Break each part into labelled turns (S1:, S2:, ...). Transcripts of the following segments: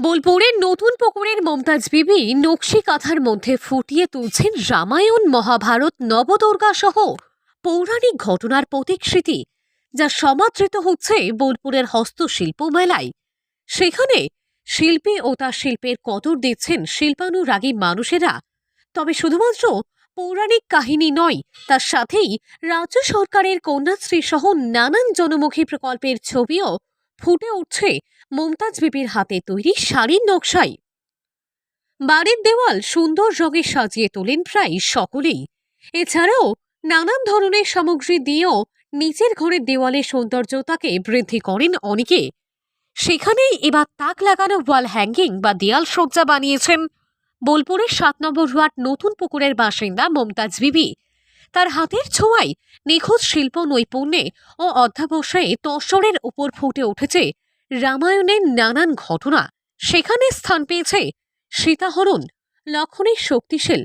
S1: বোলপুরের নতুন পুকুরের মমতাজ বিবি নকশি কাঁথার মধ্যে ফুটিয়ে তুলছেন রামায়ণ, মহাভারত, নবদুর্গা সহ পৌরাণিক ঘটনার প্রতিকৃতি, যা সমাদৃত হচ্ছে বোলপুরের হস্তশিল্প মেলায়। সেখানে শিল্পী ও তার শিল্পের কদর দিচ্ছেন শিল্পানুরাগী মানুষেরা। তবে শুধুমাত্র পৌরাণিক কাহিনী নয়, তার সাথেই রাজ্য সরকারের কন্যাশ্রী সহ নানান জনমুখী প্রকল্পের ছবিও ফুটে উঠছে মমতাজ বিবির হাতে তৈরি শাড়ির নকশাই। বাড়ির দেওয়াল সুন্দর রঙে সাজিয়ে তোলেন প্রায় সকলেই। এছাড়াও নানান ধরনের সামগ্রী দিয়েও নিচের ঘরের দেওয়ালের সৌন্দর্যতাকে বৃদ্ধি করেন অনেকে। সেখানেই এবার তাক লাগানো ওয়াল হ্যাঙ্গিং বা দেয়াল সজ্জা বানিয়েছেন বোলপুরের সাত নম্বর ওয়ার্ড নতুন পুকুরের বাসিন্দা মমতাজ বিবি। তার হাতের ছোঁয়ায় নিখুঁত শিল্প নৈপুণ্যে ও অধ্যাবসায়ে তসরের উপর ফুটে উঠেছে রামায়ণের নানান ঘটনা। সেখানে স্থান পেয়েছে সীতাহরণ, লক্ষণের শক্তিশীল,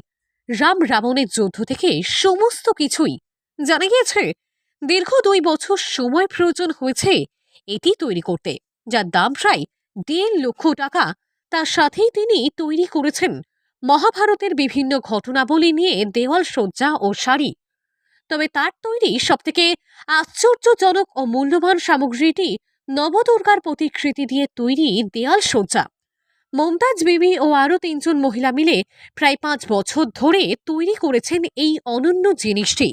S1: রাম রাবণের যুদ্ধ থেকে সমস্ত কিছুই। জানা গিয়েছে, দীর্ঘ দুই বছর সময় প্রয়োজন হয়েছে এটি তৈরি করতে, যার দাম প্রায় দেড় লক্ষ টাকা। তার সাথেই তিনি তৈরি করেছেন মহাভারতের বিভিন্ন ঘটনাবলী নিয়ে দেওয়াল, সজ্জা ও শাড়ি তবে তার তৈরি সবথেকে আশ্চর্যজনক ও মূল্যবান সামগ্রীটি নবদুর্গার প্রতিকৃতি দিয়ে তৈরি দেয়াল সজ্জা মমতাজ বিবি ও আরও তিনজন মহিলা মিলে প্রায় পাঁচ বছর ধরে তৈরি করেছেন এই অনন্য জিনিসটি।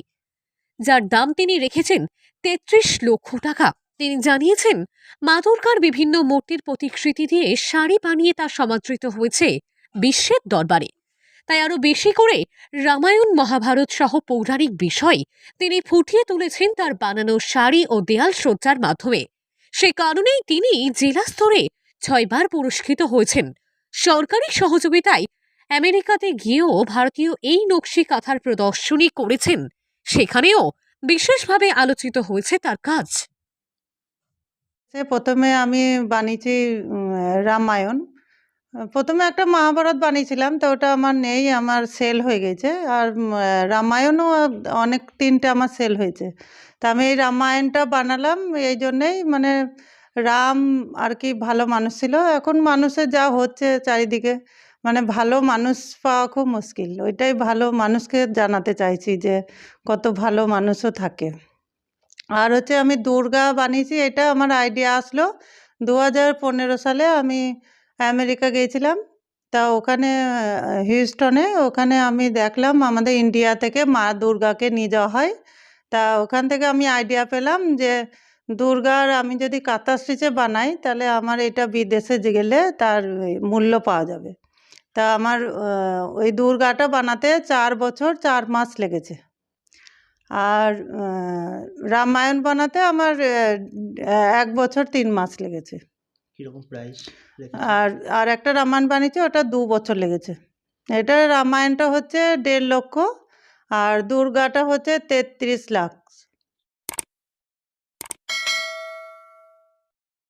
S1: যার দাম তিনি রেখেছেন তেত্রিশ লক্ষ টাকা। তিনি জানিয়েছেন, মা দুর্গার বিভিন্ন মূর্তির প্রতিকৃতি দিয়ে শাড়ি বানিয়ে তা সমাদৃত হয়েছে বিশ্বের দরবারে। তাই আরও বেশি করে রামায়ণ মহাভারত সহ পৌরাণিক বিষয় তিনি ফুটিয়ে তুলেছেন তার বানানো শাড়ি ও দেয়াল সজ্জার মাধ্যমে। সে কারণেই তিনি জেলা স্তরে ছয়বার পুরস্কৃত হয়েছেন। সরকারি সহযোগিতায় আমেরিকাতে গিয়েও ভারতীয় এই নকশি কাঁথার প্রদর্শনী করেছেন। সেখানেও বিশেষভাবে আলোচিত হয়েছে তার কাজ।
S2: প্রথমে আমি বানিয়েছি রামায়ণ। প্রথমে একটা মহাভারত বানিয়েছিলাম, তো ওটা আমার নেই, আমার সেল হয়ে গেছে। আর রামায়ণও অনেক তিনটে আমার সেল হয়েছে। তা আমি এই রামায়ণটা বানালাম, এই জন্যেই মানে রাম আর কি ভালো মানুষ ছিল। এখন মানুষের যা হচ্ছে চারিদিকে মানে ভালো মানুষ পাওয়া খুব মুশকিল। ওইটাই ভালো মানুষকে জানাতে চাইছি যে কত ভালো মানুষও থাকে। আর হচ্ছে আমি দুর্গা বানিয়েছি, এটা আমার আইডিয়া আসলো। দু হাজার পনেরো সালে আমি আমেরিকা গিয়েছিলাম। তা ওখানে হিউস্টনে ওখানে আমি দেখলাম আমাদের ইন্ডিয়া থেকে মা দুর্গাকে নিয়ে যাওয়া হয়। তা ওখান থেকে আমি আইডিয়া পেলাম যে, দুর্গার আমি যদি কাঁথা স্টিচে বানাই, তাহলে আমার এটা বিদেশে গেলে তার মূল্য পাওয়া যাবে। তা আমার ওই দুর্গাটা বানাতে চার বছর, চার মাস লেগেছে। আর রামায়ণ বানাতে আমার এক বছর, তিন মাস লেগেছে।
S3: কীরকম প্রাইস
S2: আর আর একটা রামায়ণ বানিয়েছে ওটা দু বছর লেগেছে। এটা রামায়ণটা হচ্ছে দেড় লক্ষ আর দুর্গাটা হচ্ছে তেত্রিশ লাখ।